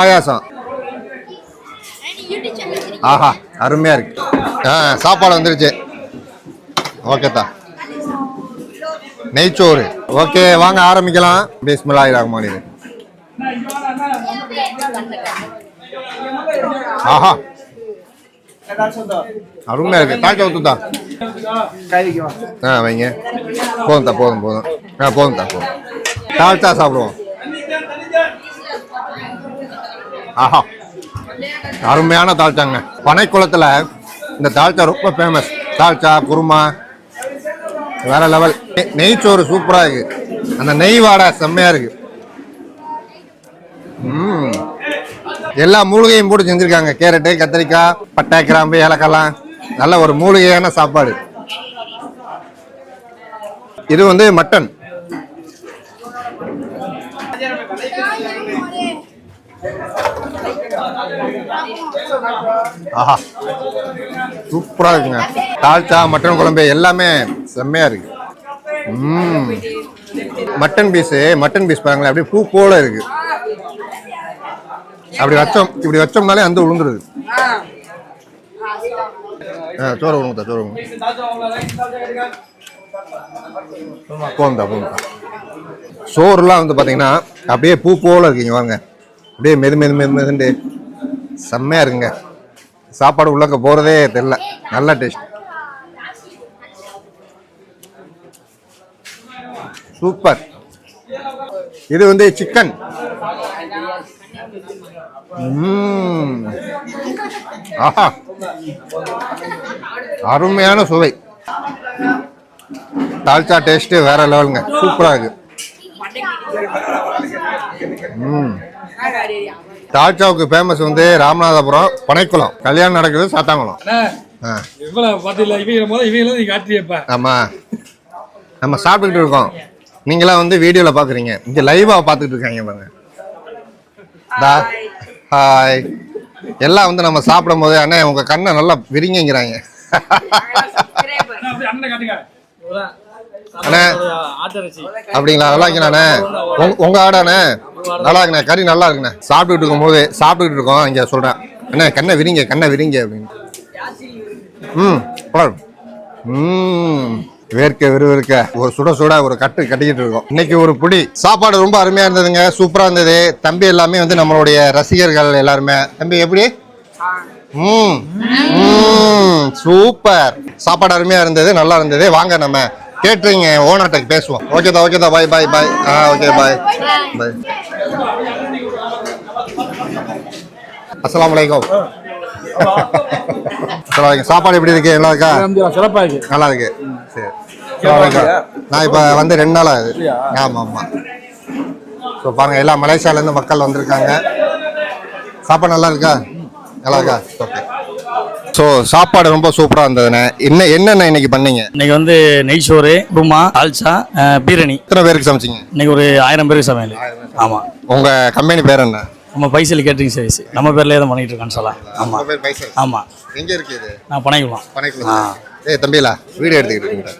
பாயாசம். ஆஹா அருமையா இருக்கு. ஆ சாப்பாடு வந்துருச்சு. ஓகேத்தா நெய்ச்சோறு. ஓகே வாங்க ஆரம்பிக்கலாம். பிஸ்மில்லாஹி ரஹ்மான் ஆஹா. அருமையா இருக்கு. தாய்க்க ஊத்துதா ஆ வைங்க. போதும்தா போதும் போதும். ஆ போதும்தா போதும். தாழ்த்தா சாப்பிடுவோம். ஆஹா. அருமையான தாழ்ச்சாங்க பனைக்குளத்தில் இந்த தாழ்ச்சா ரொம்ப ஃபேமஸ் தாழ்ச்சா குருமா வேற லெவல் நெய்ச்சோறு சூப்பராக இருக்கு. அந்த நெய் வாடை செம்மையாக இருக்கு. ம் எல்லா மூலிகையும் போட்டு செஞ்சுருக்காங்க. கேரட்டு கத்திரிக்காய் பட்டை கிராம்பு ஏலக்காய்லாம். நல்ல ஒரு மூலிகையான சாப்பாடு. இது வந்து மட்டன் ஆஹா. சூப்பராக இருக்குங்க. தால்ச்சா மட்டன் குழம்பு எல்லாமே செம்மையா இருக்கு. ம் மட்டன் பீஸு மட்டன் பீஸ் பாருங்களேன் அப்படியே பூ போல இருக்கு. அப்படி வச்சோம் இப்படி வச்சோம்னாலே அந்த உளுந்துருது. ஆ சோறு விடுங்க சோறு விடுங்க போந்தா போந்தா சோறுலாம் வந்து பார்த்தீங்கன்னா அப்படியே பூ போல இருக்குங்க வாங்க அப்படியே மெது மெது மெது மெதுண்டு செம்மையாக இருக்குங்க. சாப்பாடு உள்ளக்க போகிறதே தெரில. நல்ல டேஸ்ட் சூப்பர் இது வந்து சிக்கன் ஆஹா. அருமையான சுவை. தால்ச்சா டேஸ்ட்டு வேற லெவலுங்க சூப்பராக இருக்கு. ம் தால்ச்சாவுக்கு ஃபேமஸ் வந்து ராமநாதபுரம் பனைக்குளம். கல்யாணம் நடக்குது சாத்தாங்குளம். ஆமா. நம்ம சாப்பிட்டுக்கிட்டு இருக்கோம். நீங்களாம் வந்து வீடியோவில் பார்க்குறீங்க இங்கே லைவாக பார்த்துட்டு இருக்காங்க பாருங்க. தா ஹாய் எல்லாம் வந்து நம்ம சாப்பிடும் போது அண்ணே உங்கள் கண்ணை நல்லா விரிங்கிறாங்க அண்ணே அப்படிங்களா? நல்லா உங்க உங்க ஆடாண்ணே. நல்லா இருக்குண்ணே கறி நல்லா இருக்குண்ணே சாப்பிட்டுட்டு இருக்கும்போது சாப்பிட்டுட்டு இருக்கோம் இங்கே சொல்கிறேன் அண்ணே கண்ணை விரிங்க கண்ணை விரிங்க அப்படின்னு. ம் ம் வேர்க்க விறுவிறுக்க. ஒரு சுட சுட ஒரு கட்டு கட்டிக்கிட்டு இருக்கோம். இன்னைக்கு ஒரு புடி. சாப்பாடு ரொம்ப அருமையா இருந்ததுங்க சூப்பரா இருந்தது. தம்பி எல்லாமே வந்து நம்மளுடைய ரசிகர்கள் எல்லாருமே. தம்பி எப்படி? ம் ம் சூப்பர். சாப்பாடு அருமையா இருந்தது நல்லா இருந்தது. வாங்க நம்ம. கேட்ரிங் ஓனர்கிட்ட பேசுவோம். ஓகேதா ஓகேதா பாய் பாய் பாய் ஆ ஓகே பாய் பாய் அஸ்ஸலாமு அலைக்கும் சாப்பாடு எப்படி இருக்கு? நல்லா இருக்கா? சிறப்பா இருக்கு நல்லா இருக்கு. சரி. நான் இப்போ வந்து ரெண்டு நாள் ஆகுது. ஆமாம் ஆமாம் ஸோ பாருங்க எல்லாம் மலேசியாலேருந்து மக்கள் வந்திருக்காங்க. சாப்பாடு நல்லா இருக்கா? நல்லா இருக்கா? ஓகே ஸோ சாப்பாடு ரொம்ப சூப்பராக இருந்ததுண்ணே. என்ன என்னென்ன இன்னைக்கு பண்ணீங்க? இன்னைக்கு வந்து நெய்ச்சோறு குருமா தால்ச்சா அஹ், பீரணி எத்தனை பேருக்கு சமைச்சிங்க? இன்னைக்கு ஒரு ஆயிரம் பேருக்கு சமையல். ஆமாம் உங்கள் கம்பெனி பேர் என்ன? நம்ம பைசல் கேட்டரிங் சர்வீஸ். நம்ம பேர்லேயே தான் பண்ணிட்டு இருக்கான்னு சொல்லலாம். ஆமாம் பேர் பைசல். ஆமாம் எங்கே இருக்கு இது? நான் பனைக்குளம். பனைக்குளம். ஏய் தம்பிலா வீடியோ எடுத்துக்கிட்டு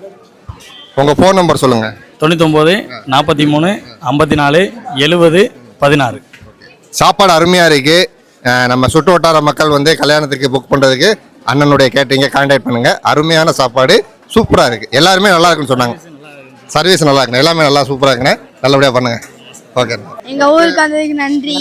உங்கள் ஃபோன் நம்பர் சொல்லுங்கள் தொண்ணூத்தொம்பது நாற்பத்தி மூணு ஐம்பத்தி நாலு எழுபது பதினாறு. சாப்பாடு அருமையாக இருக்கு. அஹ் நம்ம சுற்று வட்டார மக்கள் வந்து கல்யாணத்துக்கு புக் பண்ணுறதுக்கு அண்ணனுடைய கேட்டீங்க கான்டாக்ட் பண்ணுங்க. அருமையான சாப்பாடு சூப்பராக இருக்கு. எல்லாருமே நல்லா இருக்குன்னு சொன்னாங்க. சர்வீஸ் நல்லா இருக்குண்ணே. எல்லாமே நல்லா சூப்பராக இருக்குண்ணே. நல்லபடியாக பண்ணுங்க. ஓகே எங்க ஊருக்கு வந்ததுக்கு நன்றி.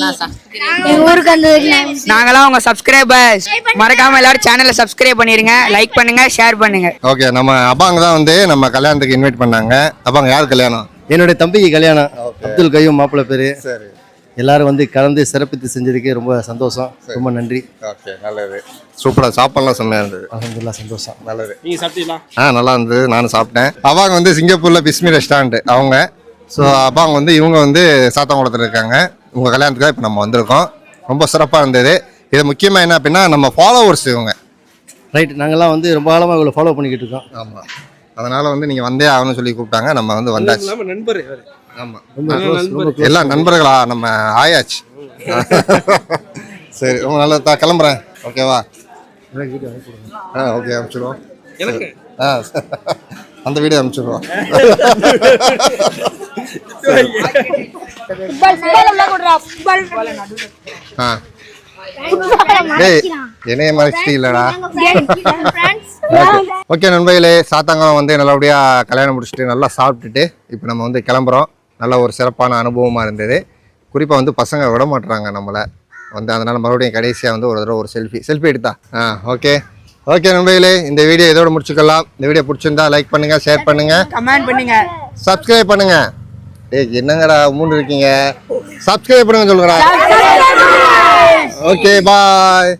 எங்க ஊருக்கு வந்ததுக்கு நன்றி. நாங்களாம் உங்க சப்ஸ்கிரைபர்ஸ் மறக்காம எல்லாரும் சேனலை சப்ஸ்கிரைப் பண்ணிருங்க லைக் பண்ணுங்க ஷேர் பண்ணுங்க. ஓகே நம்ம அப்பாங்க தான் வந்து நம்ம கல்யாணத்துக்கு இன்வைட் பண்ணாங்க. அப்பாங்க யார் கல்யாணம்? என்னுடைய தம்பிக்கு கல்யாணம். அப்துல் கையும் மாப்பிள்ளை பேரு. சரி. எல்லாரும் வந்து கலந்து சிறப்பித்து செஞ்சதுக்கு ரொம்ப சந்தோஷம். ரொம்ப நன்றி. ஓகே நல்லது. சூப்பராக சாப்பாடுலாம் செம்மையாக இருந்தது. அலமதுல்லா சந்தோஷம். நல்லது. நீங்க சாப்பிட்டீங்களா? ஆ நல்லா இருந்தது. நானும் சாப்பிட்டேன். அவங்க வந்து சிங்கப்பூரில் பிஸ்மி ரெஸ்டாரண்ட் அவங்க. ஸோ அப்பாங்க வந்து இவங்க வந்து சாத்தாங்குளத்தில் இருக்காங்க. உங்கள் கல்யாணத்துக்கு இப்போ நம்ம வந்திருக்கோம். ரொம்ப சிறப்பாக இருந்தது. இது முக்கியமாக என்ன அப்படின்னா நம்ம ஃபாலோவர்ஸ் இவங்க. ரைட் நாங்கெல்லாம் வந்து ரொம்ப காலமாக இவ்வளோ ஃபாலோ பண்ணிக்கிட்டு இருக்கோம். ஆமாம் அதனால் வந்து நீங்கள் வந்தே ஆகணும்னு சொல்லி கூப்பிட்டாங்க. நம்ம வந்து வந்தாச்சு. நண்பர் close. எல்லாம் நண்பர்களா? நம்ம ஆயாச்சு சரி ரொம்ப நல்லா கிளம்புறேன். ஓகேவா? ஆ ஓகே அனுப்பிச்சிடுவோம். எனக்கு? ஆ அந்த வீடியோ அனுப்பிச்சிடுவோம். ஆ. டேய் என்னைய மறைச்சிட்டீங்களடா. ஓகே. நண்பர்களே சாத்தாங்கம் வந்து நல்லபடியாக கல்யாணம் முடிச்சுட்டு நல்லா சாப்பிட்டுட்டு இப்போ நம்ம வந்து கிளம்புறோம். நல்ல ஒரு சிறப்பான அனுபவமாக இருந்தது. குறிப்பாக வந்து பசங்க விட மாட்டுறாங்க நம்மளை. வந்து அதனால் மறுபடியும் கடைசியாக வந்து ஒரு தடவை ஒரு செல்ஃபி செல்ஃபி எடுத்தா. ஆ ஓகே. ஓகே நண்பர்களே இந்த வீடியோ இதோட முடிச்சுக்கலாம். இந்த வீடியோ பிடிச்சிருந்தா லைக் பண்ணுங்கள் ஷேர் பண்ணுங்கள் கமெண்ட் பண்ணுங்க. சப்ஸ்கிரைப் பண்ணுங்க. டேய் என்னங்கடா மூணு இருக்கீங்க? சப்ஸ்கிரைப் பண்ணுங்க சொல்லுங்கடா. Okay bye.